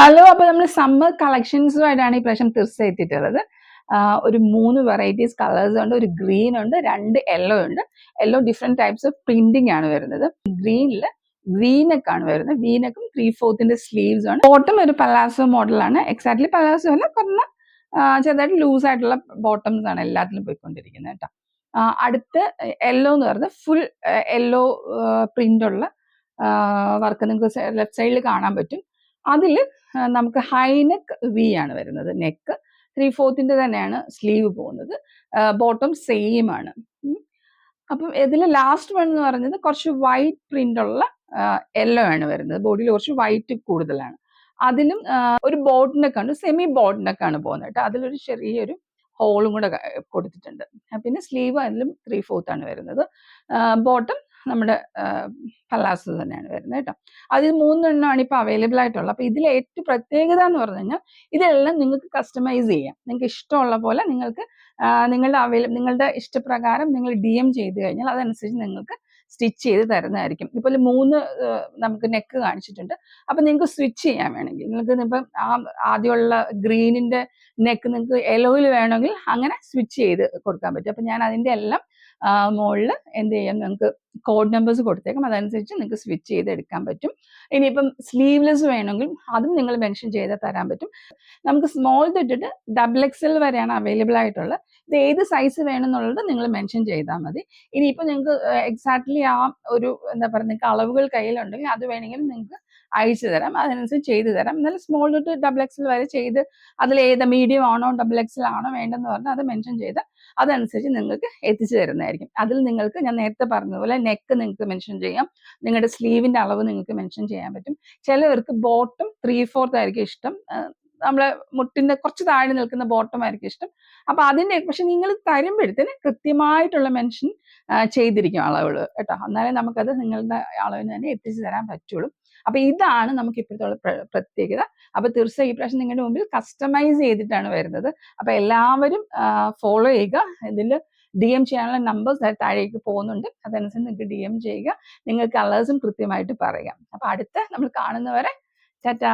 Hello അപ്പൊ നമ്മൾ summer കളക്ഷൻസുമായിട്ടാണ് ഈ പ്രാവശ്യം തീർച്ചയായിട്ടുള്ളത് ഒരു മൂന്ന് വെറൈറ്റീസ് കളേഴ്സ് ഉണ്ട് ഒരു ഗ്രീൻ ഉണ്ട് രണ്ട് യെല്ലോ ഉണ്ട്. Yellow different types of printing ആണ് വരുന്നത്. ഗ്രീനിൽ വീനക്ക് ആണ് വരുന്നത്. വീനക്കും ത്രീ ഫോർത്തിന്റെ സ്ലീവ്സ് ആണ്. ബോട്ടം ഒരു പലാസോ മോഡലാണ് എക്സാക്ട്ലി പലാസോ അല്ല കുറഞ്ഞ ചെറുതായിട്ട് ലൂസ് ആയിട്ടുള്ള ബോട്ടംസ് ആണ് എല്ലാത്തിലും പോയിക്കൊണ്ടിരിക്കുന്നത് കേട്ടോ. അടുത്ത് യെല്ലോ എന്ന് പറയുന്നത് ഫുൾ യെല്ലോ പ്രിന്റ് ഉള്ള വർക്ക് നിങ്ങൾക്ക് ലെഫ്റ്റ് സൈഡിൽ കാണാൻ പറ്റും. അതിൽ നമുക്ക് ഹൈ ഹൈനെക്ക് വി ആണ് വരുന്നത്. നെക്ക് ത്രീ ഫോർത്തിന്റെ തന്നെയാണ് സ്ലീവ് പോകുന്നത്. ബോട്ടം സെയിം ആണ്. അപ്പം ഇതിൽ ലാസ്റ്റ് വൺ എന്ന് പറയുന്നത് കുറച്ച് വൈറ്റ് പ്രിന്റ് ഉള്ള യെല്ലോ ആണ് വരുന്നത്. ബോഡിയിൽ കുറച്ച് വൈറ്റ് കൂടുതലാണ്. അതിലും ഒരു ബോട്ടിനൊക്കെ ഉണ്ട്. സെമി ബോട്ടിനൊക്കെ ആണ് പോകുന്നത് കേട്ടോ. അതിലൊരു ചെറിയൊരു ഹോളും കൂടെ കൊടുത്തിട്ടുണ്ട്. പിന്നെ സ്ലീവ് അതിലും ത്രീ ഫോർത്ത് ആണ് വരുന്നത്. ബോട്ടം നമ്മുടെ പല്ലാസ് തന്നെയാണ് വരുന്നത് കേട്ടോ. അതിൽ മൂന്നെണ്ണമാണ് ഇപ്പോൾ അവൈലബിൾ ആയിട്ടുള്ളത്. അപ്പോൾ ഇതിലെ ഏറ്റവും പ്രത്യേകത എന്ന് പറഞ്ഞു കഴിഞ്ഞാൽ ഇതെല്ലാം നിങ്ങൾക്ക് കസ്റ്റമൈസ് ചെയ്യാം. നിങ്ങൾക്ക് ഇഷ്ടമുള്ള പോലെ നിങ്ങൾക്ക് നിങ്ങളുടെ അവൈല നിങ്ങളുടെ ഇഷ്ടപ്രകാരം നിങ്ങൾ ഡി എം ചെയ്ത് കഴിഞ്ഞാൽ അതനുസരിച്ച് നിങ്ങൾക്ക് സ്റ്റിച്ച് ചെയ്ത് തരുന്നതായിരിക്കും. ഇപ്പോൾ മൂന്ന് നമുക്ക് നെക്ക് കാണിച്ചിട്ടുണ്ട്. അപ്പം നിങ്ങൾക്ക് സ്വിച്ച് ചെയ്യാൻ വേണമെങ്കിൽ നിങ്ങൾക്ക് ഇപ്പം ആ ആദ്യമുള്ള ഗ്രീനിന്റെ നെക്ക് നിങ്ങൾക്ക് യെലോയിൽ വേണമെങ്കിൽ അങ്ങനെ സ്വിച്ച് ചെയ്ത് കൊടുക്കാൻ പറ്റും. അപ്പം ഞാൻ അതിന്റെ എല്ലാം മുകളിൽ എന്ത് ചെയ്യാം? നിങ്ങൾക്ക് കോഡ് നമ്പേഴ്സ് കൊടുത്തേക്കാം. അതനുസരിച്ച് നിങ്ങൾക്ക് സ്വിച്ച് ചെയ്ത് എടുക്കാൻ പറ്റും. ഇനിയിപ്പം സ്ലീവ്ലെസ് വേണമെങ്കിൽ അതും നിങ്ങൾ മെൻഷൻ ചെയ്ത് തരാൻ പറ്റും. നമുക്ക് സ്മോൾ തൊട്ടിട്ട് ഡബിൾ എക്സൽ വരെയാണ് അവൈലബിൾ ആയിട്ടുള്ളത്. ഇത് ഏത് സൈസ് വേണമെന്നുള്ളത് നിങ്ങൾ മെൻഷൻ ചെയ്താൽ മതി. ഇനിയിപ്പോൾ നിങ്ങൾക്ക് എക്സാക്ട്ലി ആ ഒരു എന്താ പറയുക നിങ്ങൾക്ക് അളവുകൾ കയ്യിലുണ്ടെങ്കിൽ അത് വേണമെങ്കിലും നിങ്ങൾക്ക് അയച്ചു തരാം. അതിനനുസരിച്ച് ചെയ്തു തരാം. എന്നാലും സ്മോൾ ടു ഡബിൾ എക്സൽ വരെ ചെയ്ത് അതിൽ ഏത് മീഡിയം ആണോ ഡബിൾ എക്സൽ ആണോ വേണ്ടെന്ന് പറഞ്ഞാൽ അത് മെൻഷൻ ചെയ്ത് അതനുസരിച്ച് നിങ്ങൾക്ക് എത്തിച്ചു തരുന്നതായിരിക്കും. അതിൽ നിങ്ങൾക്ക് ഞാൻ നേരത്തെ പറഞ്ഞതുപോലെ നെക്ക് നിങ്ങൾക്ക് മെൻഷൻ ചെയ്യാം. നിങ്ങളുടെ സ്ലീവിന്റെ അളവ് നിങ്ങൾക്ക് മെൻഷൻ ചെയ്യാൻ പറ്റും. ചിലവർക്ക് ബോട്ടം ത്രീ ഫോർത്ത് ആയിരിക്കും ഇഷ്ടം. നമ്മളെ മുട്ടിന്റെ കുറച്ച് താഴെ നിൽക്കുന്ന ബോട്ടം ആയിരിക്കും ഇഷ്ടം. അപ്പൊ അതിന്റെ പക്ഷെ നിങ്ങൾ തരുമ്പോഴത്തേന് കൃത്യമായിട്ടുള്ള മെൻഷൻ ചെയ്തിരിക്കും അളവുകൾ കേട്ടോ. എന്നാലേ നമുക്കത് നിങ്ങളുടെ അളവിന് തന്നെ എത്തിച്ചു തരാൻ പറ്റുള്ളൂ. അപ്പൊ ഇതാണ് നമുക്ക് ഇപ്പോഴത്തെ പ്രത്യേകത. അപ്പൊ തീർച്ചയായും ഈ പ്രാവശ്യം നിങ്ങളുടെ മുമ്പിൽ കസ്റ്റമൈസ് ചെയ്തിട്ടാണ് വരുന്നത്. അപ്പൊ എല്ലാവരും ഫോളോ ചെയ്യുക. ഇതിൽ ഡി എം ചെയ്യാനുള്ള നമ്പേഴ്സ് താഴേക്ക് പോകുന്നുണ്ട്. അതനുസരിച്ച് നിങ്ങൾക്ക് ഡി എം ചെയ്യുക. നിങ്ങൾക്ക് കളേഴ്സും കൃത്യമായിട്ട് പറയാം. അപ്പൊ അടുത്ത നമ്മൾ കാണുന്നവരെ ചാറ്റാ